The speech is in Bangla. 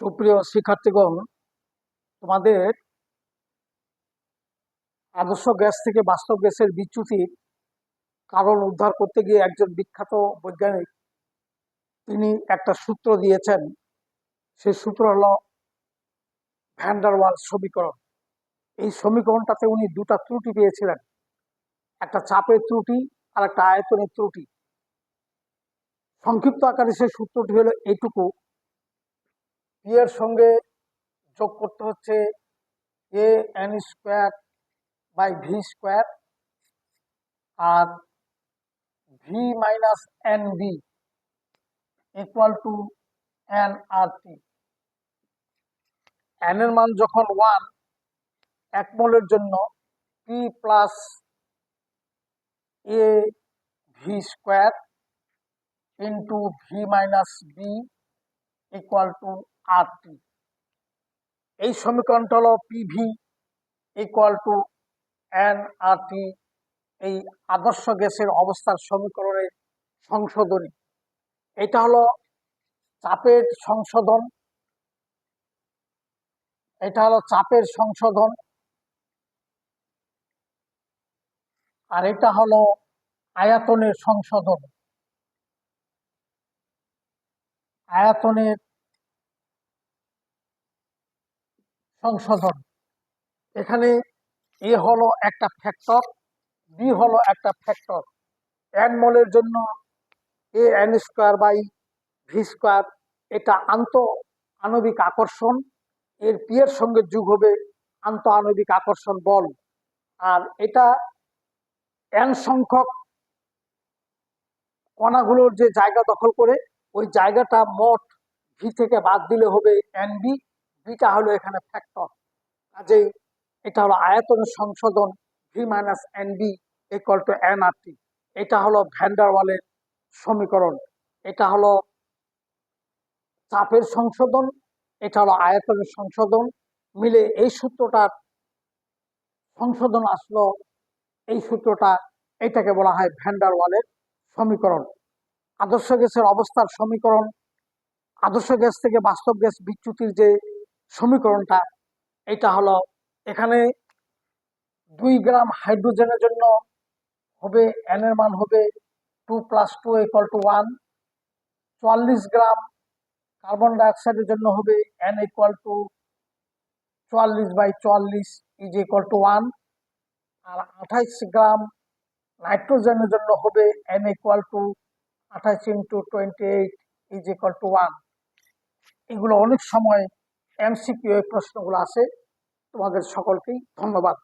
সুপ্রিয় শিক্ষার্থীগণ, তোমাদের আদর্শ গ্যাস থেকে বাস্তব গ্যাসের বিচ্যুতির কারণ উদ্ধার করতে গিয়ে একজন বিখ্যাত বৈজ্ঞানিক তিনি একটা সূত্র দিয়েছেন। সেই সূত্র হলো ভ্যান্ডারওয়াল সমীকরণ। এই সমীকরণটাতে উনি দুটা ত্রুটি পেয়েছিলেন। একটা চাপের ত্রুটি আর একটা আয়তনের ত্রুটি। সংক্ষিপ্ত আকারে সেই সূত্রটি হলো এইটুকু। এর সঙ্গে যোগ করতে হচ্ছে A N square by V square R V minus N B equal to N R T N এর মান যখন ওয়ান এক মোলের জন্য P plus A V square into V minus B equal to R T এই সমীকরণটা হলো PV equal to N R T এই আদর্শ গ্যাসের অবস্থার সমীকরণের সংশোধনী। এটা হলো চাপের সংশোধন। এটা হলো চাপের সংশোধন। আর এটা হলো আয়াতনের সংশোধন। আয়তনের সংশোধন। এখানে এ হলো একটা ফ্যাক্টর বি হলো একটা ফ্যাক্টর এন মলের জন্য A N square by V square এটা আন্ত আণবিক আকর্ষণ। এর পি এর সঙ্গে যুগ হবে আন্ত আণবিক আকর্ষণ বল। আর এটা এন সংখ্যক কণাগুলোর যে জায়গা দখল করে, ওই জায়গাটা মোট ভি থেকে বাদ দিলে হবে এন বি বিটা হলো এখানে ফ্যাক্টর কাজেই এটা হলো আয়তনের সংশোধন V minus N B equal to N R T এটা হলো ভ্যান্ডারওয়ালের সমীকরণ। এটা হলো চাপের সংশোধন, এটা হলো আয়তনের সংশোধন। মিলে এই সূত্রটার সংশোধন আসলো, এই সূত্রটা এটাকে বলা হয় ভ্যান্ডারওয়ালের সমীকরণ। আদর্শ গ্যাসের অবস্থার সমীকরণ, আদর্শ গ্যাস থেকে বাস্তব গ্যাস বিচ্যুতির যে সমীকরণটা এটা হলো এখানে দুই গ্রাম হাইড্রোজেনের জন্য হবে এন এর মান হবে two plus two equal to one চুয়াল্লিশ গ্রাম কার্বন ডাইঅক্সাইডের জন্য হবে এন ইকুয়াল টু চুয়াল্লিশ বাই চুয়াল্লিশ ইজ ইকুয়াল টু ওয়ান আর আঠাইশ গ্রাম নাইট্রোজেনের জন্য হবে এন ইকুয়াল টু আঠাইশ into twenty eight is equal to one এগুলো অনেক সময় এমসিকিউ এই প্রশ্নগুলো আছে। তোমাদের সকলকেই ধন্যবাদ।